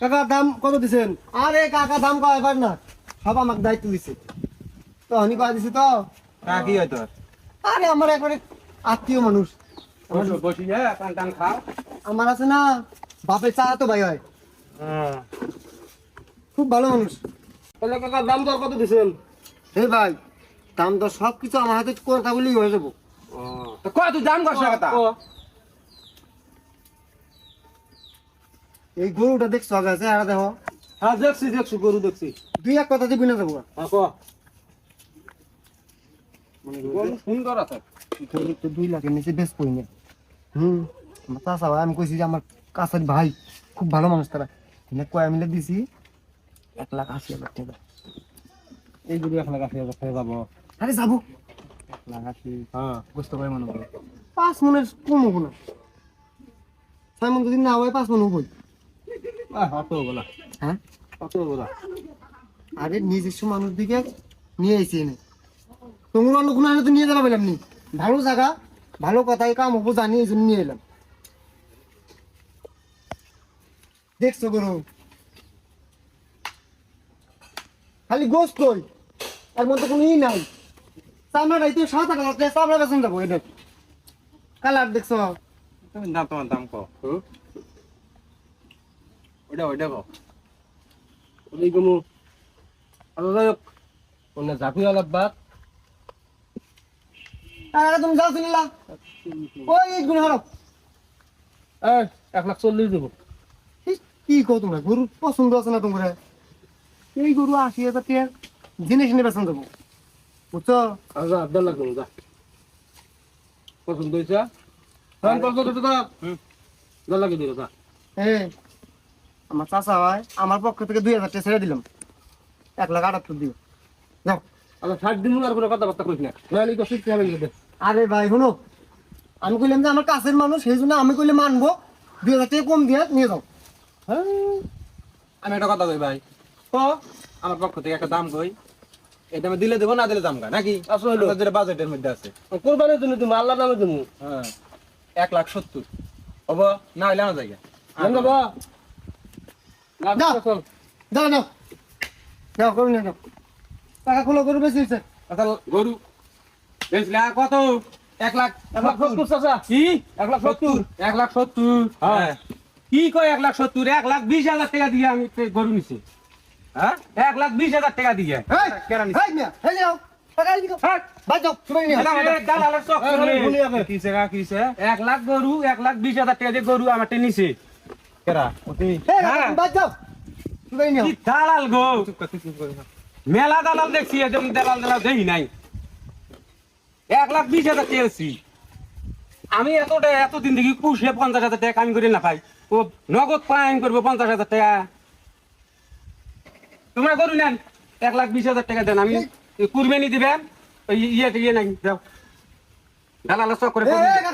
কাকা দাম কত দিছেন? আরে কাকা দাম কয় এবার না? সব আমাকে দায়িত্ব দিছে। তো হনি কয় দিছে তো? কা কি হয় তোর? আরে আমার একবারে আত্মীয় মানুষ। বসো বসি যা পান টান খাও। আমার আছে না বাপের চা তো ভাই হয়। খুব ভালো মানুষ। তাহলে কাকা দাম দর কত দিছেন? হে ভাই দাম তো সব কিছু আমার হাতে কথা বলেই হয়ে যাব। তো কয় তুই দাম করছ কথা? এই গরুটা দেখছ আগে দেখো। হ্যাঁ দেখছি দেখছি গরু দেখছি। দুই এক কথা দিবি না যাব হ্যাঁ ক সুন্দর আছে। গরু তো দুই লাখের নিচে বেশ কই না। হুম। আমার চাষা ভাই আমি কইছি যে আমার কাছের ভাই খুব ভালো মানুষ তারা। এনে কয়া মিলে দিছি এক লাখ আশি হাজার টাকা। এই গরু এক লাখ আশি হাজার টাকা যাব। আরে যাব। এক লাখ আশি হ্যাঁ বুঝতে পারি মনে করো। পাঁচ মনের কম হব না। ছয় মন যদি না হয় পাঁচ মন হবই। হ্যাঁ? আরে নিজস্ব মানুষ দিকে নিয়ে আইছি এনে। তোমার আনে তো নিয়ে যাবা বললাম নি। ভালো জায়গা ভালো কথাই কাম হব জানি এই জন্য নিয়ে এলাম। দেখছ গরু? খালি গোস কই? এর মধ্যে কোনো ই নাই। চামড়া নাই তুই সাত আট হাজার চামড়া বেতন যাব এটা কালার দেখছ? তুমি দাম তোমার দাম কও। ওইটা ওইটা কও। ওই গমু আর যাই হোক। অন্য ঝাঁপি আলাপ বাদ। আরে তুমি যাও শুনিলা ওই গুণ হারো এই এক লাখ চল্লিশ দেবো। কি কো তোমরা? গরু পছন্দ আছে না তোমরা এই গরু আশি হাজার টাকা। জিনিস নিয়ে বেতন দেবো। বুঝছ? যা দেড় লাখ দেবো যা। পছন্দ হয়েছে? হ্যাঁ পছন্দ হয়েছে দেড় লাখ দিল যা। হ্যাঁ আমার চাচা হয় আমার পক্ষ থেকে দুই হাজার টাকা ছেড়ে দিলাম। এক লাখ আটাত্তর দিও। যাও। আচ্ছা ষাট দিন আর কোনো কথাবার্তা করিস না। তো শিখতে হবে আরে ভাই শোনো। আমি কইলাম যে আমার কাছের মানুষ সেই জন্য আমি কইলে মানবো। দুই হাজার টাকা কম দিয়ে নিয়ে যাও। হ্যাঁ। আমি একটা কথা কই ভাই। তো আমার পক্ষ থেকে একটা দাম কই। এটা আমি দিলে দেবো না দিলে দাম গা নাকি? আসলে বাজেটের মধ্যে আছে। কোরবানির জন্য তুমি আল্লাহ নামে তুমি হ্যাঁ। এক লাখ সত্তর। হব না হইলে আমার জায়গা বা দাও। যাও যাও যাও করুন যাও টাকা খোলো গরু বেশি হয়েছে গরু বেচলে আর কত? এক লাখ এক লাখ সত্তর। চাচা। কি? এক লাখ সত্তর। এক লাখ সত্তর? হ্যাঁ। কি কয় এক লাখ সত্তর? এক লাখ বিশ হাজার টাকা দিয়ে আমি গরু নিছি। হ্যাঁ? এক লাখ বিশ হাজার টাকা দিয়ে। হ্যাঁ। এক লাখ গরু এক লাখ বিশ হাজার টাকা দিয়ে গরু আমার নিছে। কেরা? হ্যাঁ। বাদ যাও সবাই নিয়ে দালাল গো? মেলা দালাল দেখছি দালাল দালাল দেখি নাই। এক লাখ বিশ হাজার চেয়েছি আমি এতটা এতদিন দেখি কুশে পঞ্চাশ হাজার টাকা কামি করে না পাই ও নগদ পাইন করব পঞ্চাশ হাজার টাকা। তোমরা গরু নেন। এক লাখ বিশ হাজার টাকা দেন। আমি কুরবানি দিবেন। ওই ইয়ে ইয়ে নাই যাও। দালালের চক্করে এই, এই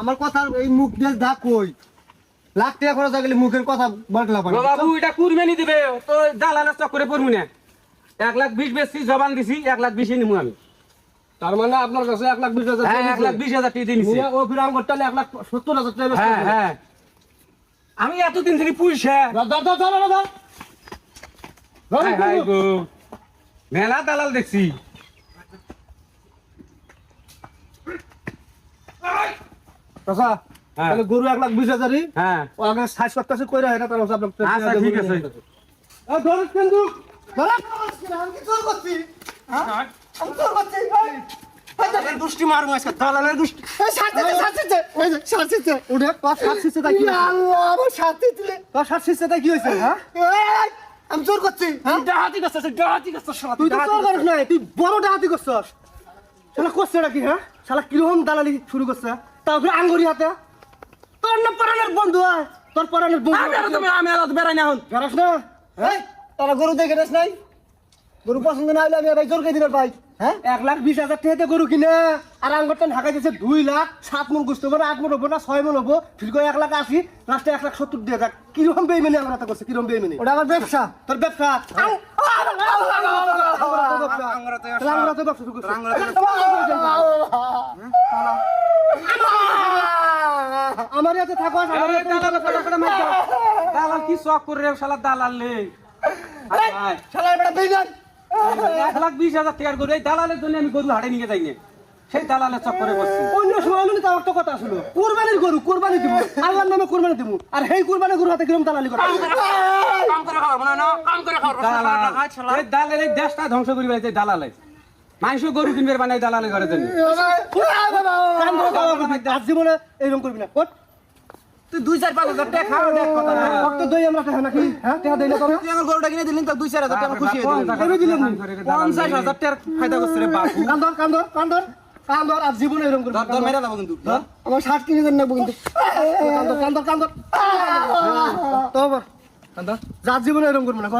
আমার কথা এই মুখ দিয়ে দা কই। লাখ টাকা খরচ হয়ে গেলে মুখের কথা পারে বাবু এটা কুরবানি দিবে? তো দালালের চক্করে পড়ব না। এক লাখ বিশ বেশি জবান দিছি এক লাখ বিশে নিমু আমি। তার মানে আপনার কাছে এক লাখ বিশ হাজার হ্যাঁ এক লাখ বিশ হাজার টাকা নিছি ও ফিরাম করতে হলে এক লাখ সত্তর হাজার টাকা হ্যাঁ হ্যাঁ। আমি এতদিন থেকে পুষে। মেলা দালাল দেখছি। চাচা। তাহলে গরু এক লাখ বিশ হাজারই। হ্যাঁ। ও আগে ষাট সপ্তাহে কইরা এটা তাহলে আপনার আচ্ছা, ঠিক আছে। এই ধর কিন্তু ধরা আমি কি চোর করছি হ্যাঁ? আমি চোর করছি এই, এই দুষ্টি মারবো আজকে দালালের দুষ্টি। এই সাথে সাথে ওই যে সাথে উঠে তোর ষাট তাই কি হয়েছে? আল্লাহ আমার সাথে দিলে তোর ষাট তাই কি হয়েছে হ্যাঁ? এই, আমি চোর করছি। হ্যাঁ? তুই ডাহাতি করছিস ডাহাতি করছিস শালা, তুই তো ডাহাতি চোর করিস করছিস। না তুই বড় ডাহাতি করছস। শালা করছে নাকি হ্যাঁ? শালা কীরকম দালালি শুরু করছে? তারপরে আঙ্গুরি হাতে? তোর না পরানের বন্ধু হয় তোর পরানের বন্ধু আমি আর তুমি আমি আর বেড়াই না এখন বেড়াস না তারা গরু দেখে নেস নাই গরু পছন্দ না হলে আমি ভাই জোর কে দিনের ভাই হ্যাঁ এক লাখ বিশ হাজার টাকাতে গরু কিনে আর আঙ্গরটা ঢাকা দিয়েছে দুই লাখ সাত মন গুস্ত করে আট মন হব না ছয় মন হব করে এক লাখ আশি লাস্টে এক লাখ সত্তর দিয়ে যাক কীরকম বেইমেনি আমরা তা করছে কীরকম বেইমেনি ওটা আমার ব্যবসা তোর ব্যবসা আমরা তো ব্যবসা শুরু করছি। আমরা হাতে থাকো আমার দালাল ফটা ফটা মার দালাল কি শখ করে রে শালা দালাল লে। শালার বেটা এক লাখ বিশ হাজার টাকার গরু এই দালালের জন্য আমি গরু হাটে নিয়ে যাই না। সেই দালালের চক্করে বসছি। অন্য সময় হলে তো আমার তো কথা আসলো কুরবানির গরু কুরবানি দিব। আল্লাহর নামে কুরবানি দিব। আর সেই কুরবানি গরু হাতে কিরম দালালি করে? দালাল। এই দালাল এই দেশটা ধ্বংস করি বেড়াইছে দালালে। মানুষ গরু কিনবে বানাই দালালে ঘরে জন্য। জীবনে করবি না। তুই দুই চার পাঁচ হাজার টাকা খাওয়া দেখ কথা না। রক্ত দই আমরা টাকা নাকি হ্যাঁ টাকা দেই না তোরা তুই আমার গরুটা কিনে দিলি তো দুই চার হাজার টাকা খুশি হয়ে দিলি এনে দিলাম নি। পঞ্চাশ হাজার টাকার ফায়দা করছে রে বাপু কান্দর কান্দর কান্দর কান্দর জীবনে এরকম করবি মেরা যাব কিন্তু ধর। আমার শার্ট কিনে দেন না কিন্তু কান্দর কান্দর কান্দর তো কান্দর। যার জীবনে এরকম করবি না কো